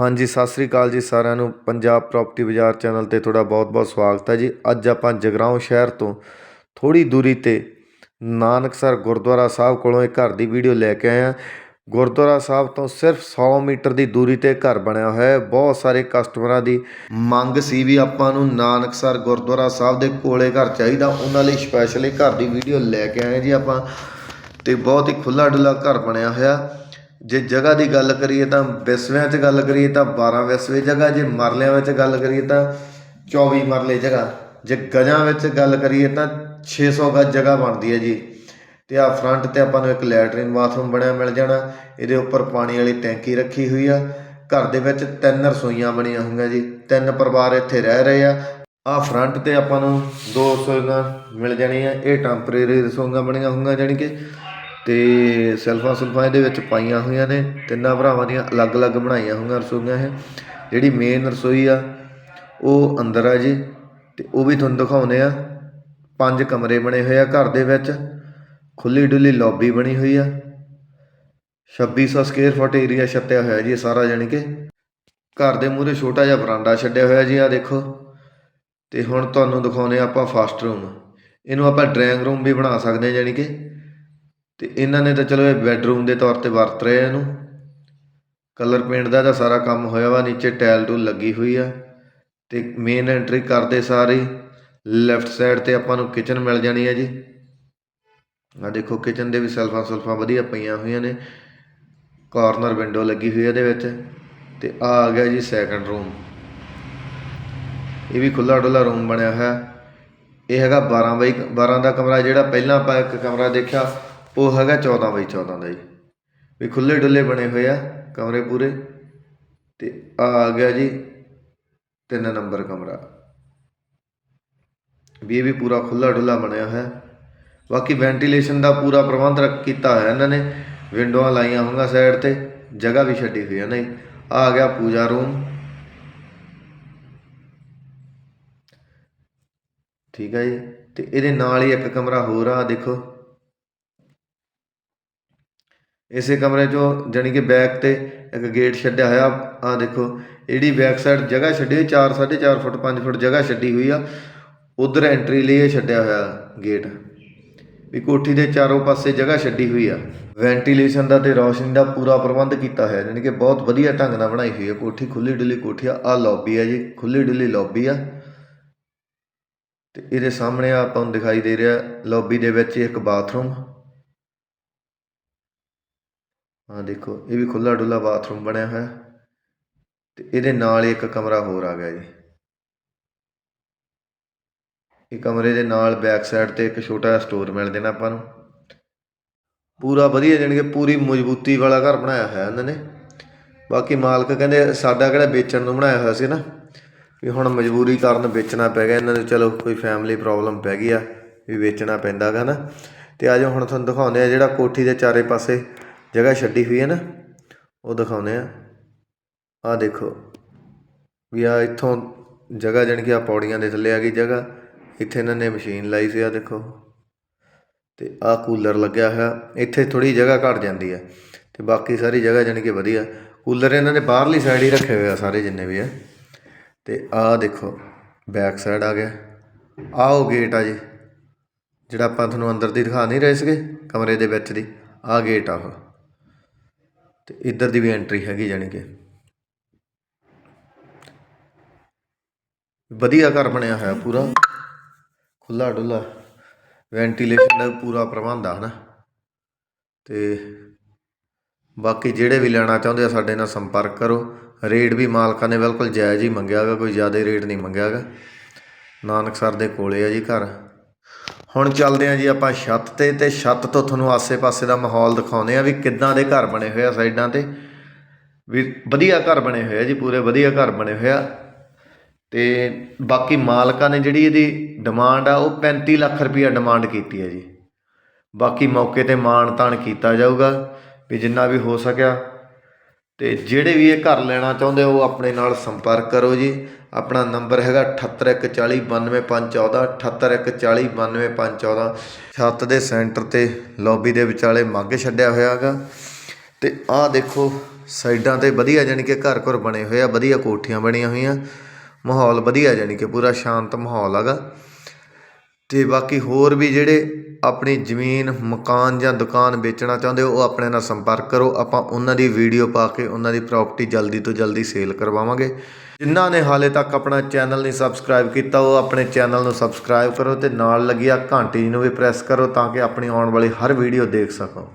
ਹਾਂਜੀ, ਸਤਿ ਸ੍ਰੀ ਅਕਾਲ ਜੀ ਸਾਰਿਆਂ ਨੂੰ। ਪੰਜਾਬ ਪ੍ਰਾਪਰਟੀ ਬਾਜ਼ਾਰ ਚੈਨਲ ਤੇ ਤੁਹਾਡਾ ਬਹੁਤ-ਬਹੁਤ ਸਵਾਗਤ ਹੈ ਜੀ। ਅੱਜ ਆਪਾਂ ਜਗਰਾਉਂ ਸ਼ਹਿਰ ਤੋਂ ਥੋੜੀ ਦੂਰੀ ਤੇ ਨਾਨਕਸਰ ਗੁਰਦੁਆਰਾ ਸਾਹਿਬ ਕੋਲੋਂ ਇੱਕ ਘਰ ਦੀ ਵੀਡੀਓ ਲੈ ਕੇ ਆਏ ਹਾਂ। ਗੁਰਦੁਆਰਾ ਸਾਹਿਬ ਤੋਂ ਸਿਰਫ 100 ਮੀਟਰ ਦੀ ਦੂਰੀ ਤੇ ਘਰ ਬਣਿਆ ਹੋਇਆ ਹੈ। ਬਹੁਤ ਸਾਰੇ ਕਸਟਮਰਾਂ ਦੀ ਮੰਗ ਸੀ ਵੀ ਆਪਾਂ ਨੂੰ ਨਾਨਕਸਰ ਗੁਰਦੁਆਰਾ ਸਾਹਿਬ ਦੇ ਕੋਲੇ ਘਰ ਚਾਹੀਦਾ। ਉਹਨਾਂ ਲਈ ਸਪੈਸ਼ਲ ਇਹ ਘਰ ਦੀ ਵੀਡੀਓ ਲੈ ਕੇ ਆਏ ਜੀ ਆਪਾਂ। ਤੇ ਬਹੁਤ ਹੀ ਖੁੱਲਾ ਡੁੱਲਾ ਘਰ ਬਣਿਆ ਹੋਇਆ। ਜੇ ਜਗ੍ਹਾ ਦੀ ਗੱਲ ਕਰੀਏ ਤਾਂ ਵਿਸਵਿਆਂ 'ਚ ਗੱਲ ਕਰੀਏ ਤਾਂ 12 ਵਿਸਵੇ ਜਗ੍ਹਾ, ਜੇ ਮਰਲਿਆਂ ਵਿੱਚ ਗੱਲ ਕਰੀਏ ਤਾਂ 24 ਮਰਲੇ ਜਗ੍ਹਾ। ਜੇ ਗਜਾਂ ਵਿੱਚ ਗੱਲ ਕਰੀਏ ਤਾਂ 600 ਗਜ ਜਗ੍ਹਾ ਬਣਦੀ ਹੈ ਜੀ। ਤੇ ਆ ਫਰੰਟ ਤੇ ਆਪਾਂ ਨੂੰ ਇੱਕ ਲੈਟਰਿਨ ਬਾਥਰੂਮ ਬਣਿਆ ਮਿਲ ਜਾਣਾ। ਇਹਦੇ ਉੱਪਰ ਪਾਣੀ ਵਾਲੀ ਟੈਂਕੀ ਰੱਖੀ ਹੋਈ ਆ। ਘਰ ਦੇ ਵਿੱਚ ਤਿੰਨ ਰਸੋਈਆਂ ਬਣੀਆਂ ਹੋਈਆਂ ਜੀ। ਤਿੰਨ ਪਰਿਵਾਰ ਇੱਥੇ ਰਹਿ ਰਹੇ ਆ। ਆ ਫਰੰਟ ਤੇ ਆਪਾਂ ਨੂੰ ਦੋ ਰਸੋਈਆਂ ਮਿਲ ਜਾਣੀਆਂ। ਇਹ ਟੈਂਪਰੇਰੀ ਰਸੋਈਆਂ ਬਣੀਆਂ ਹੋਈਆਂ, ਜਾਣੀ ਕਿ ਤੇ ਸੈਲਫਾਂ ਸੁਲਫਾਂ ਇਹਦੇ ਵਿੱਚ ਪਾਈਆਂ ਹੋਈਆਂ ਨੇ, ਤਿੰਨਾਂ ਭਰਾਵਾਂ ਦੀਆਂ ਅਲੱਗ-ਅਲੱਗ ਬਣਾਈਆਂ ਹੋਈਆਂ ਰਸੋਈਆਂ ਇਹ। ਜਿਹੜੀ ਮੇਨ ਰਸੋਈ ਆ, ਉਹ ਅੰਦਰ ਆ ਜੀ, ਤੇ ਉਹ ਵੀ ਤੁਹਾਨੂੰ ਦਿਖਾਉਨੇ ਆ। ਪੰਜ ਕਮਰੇ ਬਣੇ ਹੋਏ ਆ ਘਰ ਦੇ ਵਿੱਚ ਖੁੱਲੀ ਡੁੱਲੀ ਲੌਬੀ ਬਣੀ ਹੋਈ ਆ। 2600 ਸਕੁਅਰ ਫੁੱਟ ਏਰੀਆ ਛੱਤਿਆ ਹੋਇਆ ਜੀ ਸਾਰਾ ਜਾਣੀ ਕਿ। ਘਰ ਦੇ ਮੂਹਰੇ ਛੋਟਾ ਜਿਹਾ ਬਰਾਂਡਾ ਛੱਡਿਆ ਹੋਇਆ ਜੀ ਆ ਦੇਖੋ। ਤੇ ਹੁਣ ਤੁਹਾਨੂੰ ਦਿਖਾਉਨੇ ਆ ਆਪਾਂ ਫਾਸਟ ਰੂਮ ਇਹਨੂੰ ਆਪਾਂ ਡਰਾਇੰਗ ਰੂਮ ਵੀ ਬਣਾ ਸਕਦੇ ਹਾਂ ਜਾਣੀ ਕਿ। ਅਤੇ ਇਹਨਾਂ ਨੇ ਤਾਂ ਚਲੋ ਇਹ ਬੈਡਰੂਮ ਦੇ ਤੌਰ ਤੇ ਵਰਤ ਰਹੇ ਆ ਇਹਨੂੰ। ਕਲਰ ਪੇਂਟ ਦਾ ਤਾਂ ਸਾਰਾ ਕੰਮ ਹੋਇਆ ਵਾ, ਨੀਚੇ ਟਾਇਲ ਟੂਲ ਲੱਗੀ ਹੋਈ ਆ ਅਤੇ ਮੇਨ ਐਂਟਰੀ ਕਰਦੇ ਸਾਰੀ ਲੈਫਟ ਸਾਈਡ ਤੇ ਆਪਾਂ ਨੂੰ ਕਿਚਨ ਮਿਲ ਜਾਣੀ ਹੈ ਜੀ। ਆ ਦੇਖੋ ਕਿਚਨ ਦੇ ਵੀ ਸੈਲਫਾਂ ਸੁਲਫਾਂ ਵਧੀਆ ਪਈਆਂ ਹੋਈਆਂ ਨੇ। ਕਾਰਨਰ ਵਿੰਡੋ ਲੱਗੀ ਹੋਈ ਹੈ ਇਹਦੇ ਵਿੱਚ ਤੇ ਆ ਆ ਗਿਆ ਜੀ ਸੈਕੰਡ ਰੂਮ ਇਹ ਵੀ ਖੁੱਲਾ ਡੁੱਲਾ ਰੂਮ ਬਣਿਆ ਹੋਇਆ। ਇਹ ਹੈਗਾ 12 ਬਾਈ 12 ਦਾ ਕਮਰਾ, ਜਿਹੜਾ ਪਹਿਲਾਂ ਆਪਾਂ ਇੱਕ ਕਮਰਾ ਦੇਖਿਆ ਉਹ ਹੈਗਾ 14 ਬਾਈ 14 ਦਾ ਜੀ। ਵੀ ਖੁੱਲੇ ਡੁੱਲੇ ਬਣੇ ਹੋਏ ਆ ਕਮਰੇ ਪੂਰੇ। ਤੇ ਆ ਆ ਗਿਆ ਜੀ ਤਿੰਨ ਨੰਬਰ ਕਮਰਾ। ਵੀ ਇਹ ਵੀ ਪੂਰਾ ਖੁੱਲਾ ਡੁੱਲਾ ਬਣਿਆ ਹੋਇਆ। ਬਾਕੀ ਵੈਂਟੀਲੇਸ਼ਨ ਦਾ ਪੂਰਾ ਪ੍ਰਬੰਧ ਰੱਖ ਕੀਤਾ ਹੋਇਆ ਇਹਨਾਂ ਨੇ। ਵਿੰਡੋਆਂ ਲਾਈਆਂ ਹੋਈਆਂ ਸਾਈਡ ਤੇ, ਜਗ੍ਹਾ ਵੀ ਛੱਡੀ ਹੋਈ ਹੈ ਨਹੀਂ ਆ ਆ ਗਿਆ ਪੂਜਾ ਰੂਮ। ਠੀਕ ਹੈ ਜੀ। ਤੇ ਇਹਦੇ ਨਾਲ ਹੀ ਇੱਕ ਕਮਰਾ ਹੋਰ ਆ ਦੇਖੋ। ਇਸੇ ਕਮਰੇ ਚੋਂ ਜਾਣੀ ਕਿ ਬੈਕ ਤੇ ਇੱਕ ਗੇਟ ਛੱਡਿਆ ਹੋਇਆ ਆ ਦੇਖੋ, ਇਹਦੀ ਬੈਕ ਸਾਈਡ ਜਗ੍ਹਾ ਛੱਡੀ ਹੋਈ 4 4.5 ਫੁੱਟ 5 ਫੁੱਟ ਜਗ੍ਹਾ ਛੱਡੀ ਹੋਈ ਆ। ਉਧਰ ਐਂਟਰੀ ਲਈ ਇਹ ਛੱਡਿਆ ਹੋਇਆ ਗੇਟ। ਵੀ ਕੋਠੀ ਦੇ ਚਾਰੋਂ ਪਾਸੇ ਜਗ੍ਹਾ ਛੱਡੀ ਹੋਈ ਆ। ਵੈਂਟੀਲੇਸ਼ਨ ਦਾ ਤੇ ਰੌਸ਼ਨੀ ਦਾ ਪੂਰਾ ਪ੍ਰਬੰਧ ਕੀਤਾ ਹੋਇਆ ਯਾਨੀ ਕਿ ਬਹੁਤ ਵਧੀਆ ਢੰਗ ਨਾਲ ਬਣਾਈ ਹੋਈ ਹੈ ਕੋਠੀ ਖੁੱਲੀ ਡੁੱਲੀ ਕੋਠੀ ਆ ਆ ਲੌਬੀ ਆ ਜੀ ਖੁੱਲੀ ਡੁੱਲੀ ਲੌਬੀ ਆ। ਤੇ ਇਹਦੇ ਸਾਹਮਣੇ ਆਪਾਂ ਨੂੰ ਦਿਖਾਈ ਦੇ ਰਿਹਾ ਲੌਬੀ ਦੇ ਵਿੱਚ ਇੱਕ ਬਾਥਰੂਮ ਆ ਦੇਖੋ, ਇਹ ਵੀ ਖੁੱਲਾ ਡੁੱਲਾ ਬਾਥਰੂਮ ਬਣਿਆ ਹੋਇਆ ਤੇ ਇਹਦੇ ਨਾਲ ਹੀ ਇੱਕ ਕਮਰਾ ਹੋਰ ਆ ਗਿਆ ਜੀ। ਇਹ ਕਮਰੇ ਦੇ ਨਾਲ ਬੈਕ ਸਾਈਡ ਤੇ ਇੱਕ ਛੋਟਾ ਜਿਹਾ ਸਟੋਰ ਮਿਲ ਜਾਣਾ ਆਪਾਂ ਨੂੰ। ਪੂਰਾ ਵਧੀਆ, ਜਾਣੀ ਕਿ ਪੂਰੀ ਮਜ਼ਬੂਤੀ ਵਾਲਾ ਘਰ ਬਣਾਇਆ ਹੋਇਆ ਇਹਨਾਂ ਨੇ। ਬਾਕੀ ਮਾਲਕ ਕਹਿੰਦੇ ਸਾਡਾ ਕਿਹੜਾ ਵੇਚਣ ਨੂੰ ਬਣਾਇਆ ਹੋਇਆ ਸੀ ਨਾ, ਵੀ ਹੁਣ ਮਜਬੂਰੀ ਕਾਰਨ ਵੇਚਣਾ ਪੈ ਗਿਆ ਇਹਨਾਂ ਨੂੰ ਚਲੋ, ਕੋਈ ਫੈਮਿਲੀ ਪ੍ਰੋਬਲਮ ਪੈ ਗਈ ਆ, ਵੀ ਵੇਚਣਾ ਪੈਂਦਾਗਾ ਨਾ। ਤੇ ਅੱਜ ਹੁਣ ਤੁਹਾਨੂੰ ਦਿਖਾਉਂਦੇ ਆ ਜਿਹੜਾ ਕੋਠੀ ਦੇ ਚਾਰੇ ਪਾਸੇ ਜਗ੍ਹਾ ਛੱਡੀ ਹੋਈ ਹੈ ਨਾ, ਉਹ ਦਿਖਾਉਂਦੇ ਆ ਆ ਦੇਖੋ, ਵੀ ਆ ਇੱਥੋਂ ਜਗ੍ਹਾ ਜਾਣੀ ਕਿ ਆ ਪੌੜੀਆਂ ਦੇ ਥੱਲੇ ਆ ਗਈ ਜਗ੍ਹਾ, ਇੱਥੇ ਇਹਨਾਂ ਨੇ ਮਸ਼ੀਨ ਲਾਈ ਸੀ ਆ ਦੇਖੋ। ਤੇ ਆ ਕੂਲਰ ਲੱਗਿਆ ਹੋਇਆ, ਇੱਥੇ ਥੋੜੀ ਜਗ੍ਹਾ ਘਟ ਜਾਂਦੀ ਹੈ ਤੇ ਬਾਕੀ ਸਾਰੀ ਜਗ੍ਹਾ ਜਾਣੀ ਕਿ ਵਧੀਆ। ਕੂਲਰ ਇਹਨਾਂ ਨੇ ਬਾਹਰਲੀ ਸਾਈਡ ਹੀ ਰੱਖੇ ਹੋਏ ਆ ਸਾਰੇ ਜਿੰਨੇ ਵੀ ਆ। ਤੇ ਆਹ ਦੇਖੋ ਬੈਕ ਸਾਈਡ ਆ ਗਿਆ। ਆਹ ਉਹ ਗੇਟ ਆ ਜੀ, ਜਿਹੜਾ ਆਪਾਂ ਤੁਹਾਨੂੰ ਅੰਦਰ ਦੀ ਦਿਖਾ ਨਹੀਂ ਰਹੇ ਸੀਗੇ, ਕਮਰੇ ਦੇ ਵਿੱਚ ਦੀ, ਆਹ ਗੇਟ ਆ ਉਹ। ਤੇ ਇੱਧਰ ਦੀ ਵੀ ਐਂਟਰੀ ਹੈਗੀ ਜਾਣੀ ਕਿ। ਵਧੀਆ ਘਰ ਬਣਿਆ ਹੋਇਆ ਪੂਰਾ। ਖੁੱਲਾ ਡੁੱਲਾ ਵੈਂਟੀਲੇਸ਼ਨ ਦਾ ਪੂਰਾ ਪ੍ਰਬੰਧ ਆ ਹਨਾ। ਤੇ ਬਾਕੀ ਜਿਹੜੇ ਵੀ ਲੈਣਾ ਚਾਹੁੰਦੇ ਆ ਸਾਡੇ ਨਾਲ ਸੰਪਰਕ ਕਰੋ। ਰੇਟ ਵੀ ਮਾਲਕਾਂ ਨੇ ਬਿਲਕੁਲ ਜਾਇਜ਼ ਹੀ ਮੰਗਿਆ ਮੰਗਿਆਗਾ ਕੋਈ ਜ਼ਿਆਦਾ ਰੇਟ ਨਹੀਂ ਮੰਗਿਆ ਮੰਗਿਆਗਾ ਨਾਨਕਸਰ ਦੇ ਕੋਲੇ ਆ ਜੀ ਘਰ। ਹੁਣ ਚੱਲਦੇ ਆ ਜੀ ਆਪਾਂ ਛੱਤ ਤੇ ਤੇ ਛੱਤ ਤੋਂ ਤੁਹਾਨੂੰ ਆਸੇ-ਪਾਸੇ ਦਾ ਮਾਹੌਲ ਦਿਖਾਉਂਦੇ ਆ ਵੀ ਕਿੱਦਾਂ ਦੇ ਘਰ ਬਣੇ ਹੋਏ ਆ ਸਾਈਡਾਂ ਤੇ। ਵੀ ਵਧੀਆ ਘਰ ਬਣੇ ਹੋਏ ਆ ਜੀ, ਪੂਰੇ ਵਧੀਆ ਘਰ ਬਣੇ ਹੋਏ ਆ। ਤੇ ਬਾਕੀ ਮਾਲਕਾਂ ਨੇ ਜਿਹੜੀ ਇਹਦੀ ਡਿਮਾਂਡ ਆ, ਉਹ 35 ਲੱਖ ਰੁਪਈਆ ਡਿਮਾਂਡ ਕੀਤੀ ਹੈ ਜੀ। ਬਾਕੀ ਮੌਕੇ ਤੇ ਮਾਣ ਤਾਣ ਕੀਤਾ ਜਾਊਗਾ ਵੀ ਜਿੰਨਾ ਵੀ ਹੋ ਸਕਿਆ। ਤੇ ਜਿਹੜੇ ਵੀ ਇਹ ਘਰ ਲੈਣਾ ਚਾਹੁੰਦੇ ਹੋ ਉਹ ਆਪਣੇ ਨਾਲ ਸੰਪਰਕ ਕਰੋ ਜੀ। ਆਪਣਾ ਨੰਬਰ ਹੈਗਾ 7814951514 7814951514 ਛੱਤ ਦੇ ਸੈਂਟਰ ਤੇ ਲੌਬੀ ਦੇ ਵਿਚਾਲੇ ਮੱਗ ਛੱਡਿਆ ਹੋਇਆ ਹੈਗਾ। ਤੇ ਆਹ ਦੇਖੋ, ਸਾਈਡਾਂ ਤੇ ਵਧੀਆ ਜਾਣੀ ਕਿ ਘਰ ਘਰ ਬਣੇ ਹੋਏ ਆ, ਵਧੀਆ ਕੋਠੀਆਂ ਬਣੀਆਂ ਹੋਈਆਂ। ਮਾਹੌਲ ਵਧੀਆ ਜਾਣੀ ਕਿ ਪੂਰਾ ਸ਼ਾਂਤ ਮਾਹੌਲ ਹੈਗਾ। ਤੇ ਬਾਕੀ ਹੋਰ ਵੀ ਜਿਹੜੇ ਆਪਣੀ ਜ਼ਮੀਨ, ਮਕਾਨ ਜਾਂ ਦੁਕਾਨ ਵੇਚਣਾ ਚਾਹੁੰਦੇ ਹੋ, ਉਹ ਆਪਣੇ ਨਾਲ ਸੰਪਰਕ ਕਰੋ। ਆਪਾਂ ਉਹਨਾਂ ਦੀ ਵੀਡੀਓ ਪਾ ਕੇ ਉਹਨਾਂ ਦੀ ਪ੍ਰਾਪਰਟੀ ਜਲਦੀ ਤੋਂ ਜਲਦੀ ਸੇਲ ਕਰਵਾਵਾਂਗੇ। ਜਿਨ੍ਹਾਂ ਨੇ ਹਾਲੇ ਤੱਕ ਆਪਣਾ ਚੈਨਲ ਨਹੀਂ ਸਬਸਕ੍ਰਾਈਬ ਕੀਤਾ, ਉਹ ਆਪਣੇ ਚੈਨਲ ਨੂੰ ਸਬਸਕ੍ਰਾਈਬ ਕਰੋ ਤੇ ਨਾਲ ਲੱਗੀ ਆ ਘੰਟੀ ਨੂੰ ਵੀ ਪ੍ਰੈਸ ਕਰੋ ਤਾਂ ਕਿ ਆਪਣੀ ਆਉਣ ਵਾਲੀ ਹਰ ਵੀਡੀਓ ਦੇਖ ਸਕੋ।